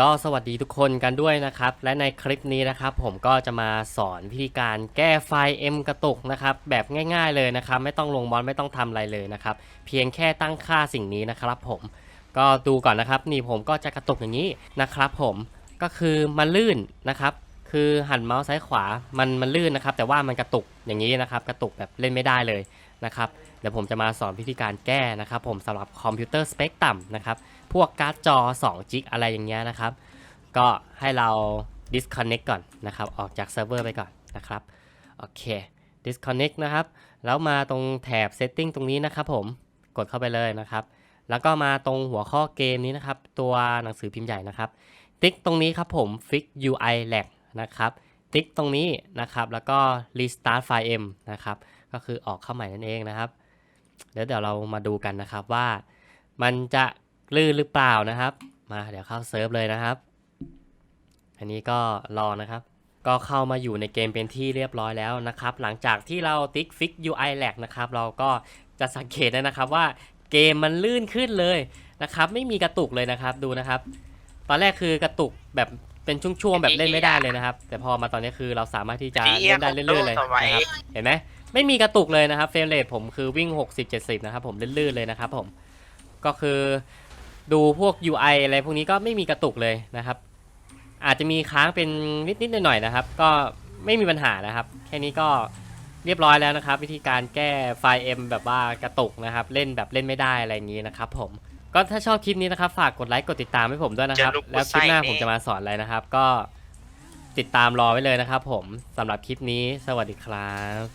ก็สวัสดีทุกคนกันด้วยนะครับ และในคลิปนี้นะครับผมก็จะมาสอนวิธีการแก้ไฟล์ M กระตุกนะครับแบบง่ายๆเลยนะครับ ไม่ต้องลงมอสไม่ต้องทำอะไรเลยนะครับ เพียงแค่ตั้งค่าสิ่งนี้นะครับผมก็ดูก่อนนะครับ นี่ผมก็จะกระตุกอย่างนี้นะครับ ผมก็คือมันลื่นนะครับ คือหันเมาส์ซ้ายขวามันมันลื่นนะครับ แต่ว่ามันกระตุกอย่างนี้นะครับ กระตุกแบบเล่นไม่ได้เลย นะครับเดี๋ยวผมจะมาสอนวิธีการแก้นะครับ ผมสำหรับคอมพิวเตอร์สเปคต่ำนะครับ พวกการ์ดจอ2จิกอะไรอย่างเงี้ยนะครับ ก็ให้เรา disconnect ก่อนนะครับ ออกจากเซิร์ฟเวอร์ไปก่อนนะครับ โอเค disconnect นะครับ แล้วมาตรงแถบ setting ตรงนี้นะครับผม กดเข้าไปเลยนะครับ แล้วก็มาตรงหัวข้อเกมนี้นะครับ ตัวหนังสือพิมพ์ใหญ่นะครับ ติ๊กตรงนี้ครับผม fix UI lag นะครับ ติ๊กตรงนี้นะครับ แล้วก็ restart file m นะครับ ก็คือออกเข้าใหม่นั่นเองนะครับ เดี๋ยวเดี๋ยวเรามาดูกันนะครับว่ามันจะลื่นหรือเปล่านะครับ มาเดี๋ยวเข้าเซิร์ฟเลยนะครับ อันนี้ก็รอนะครับ ก็เข้ามาอยู่ในเกมเป็นที่เรียบร้อยแล้วนะครับ หลังจากที่เราติ๊ก fix UI lag นะครับ เราก็จะสังเกตได้นะครับว่าเกมมันลื่นขึ้นเลยนะครับ ไม่มีกระตุกเลยนะครับดูนะครับ ตอนแรกคือกระตุกแบบเป็นช่วงๆแบบเล่นไม่ได้เลยนะครับ แต่พอมาตอนนี้คือเราสามารถที่จะเล่นได้เรื่อยๆเลยนะครับเห็นไหม ไม่มีกระตุกเลยนะครับเฟรมเรทผมคือวิ่ง 60-70 นะครับผมลื่นๆเลยนะครับผมก็คือดูพวก UI อะไรพวกนี้ก็ไม่มีกระตุกเลยนะครับ อาจจะมีค้างเป็นนิดๆหน่อยๆนะครับ ก็ไม่มีปัญหานะครับ แค่นี้ก็เรียบร้อยแล้วนะครับ วิธีการแก้ไฟล์ M แบบว่ากระตุกนะครับ เล่นแบบเล่นไม่ได้อะไรอย่างนี้นะครับ ผมก็ถ้าชอบคลิปนี้นะครับ ฝากกดไลค์กดติดตามให้ผมด้วยนะครับเจอลูกแล้วคลิปหน้าไส้แน่ผมจะมาสอนอะไรนะครับ ก็ติดตามรอไว้เลยนะครับ ผมสำหรับคลิปนี้ สวัสดีครับ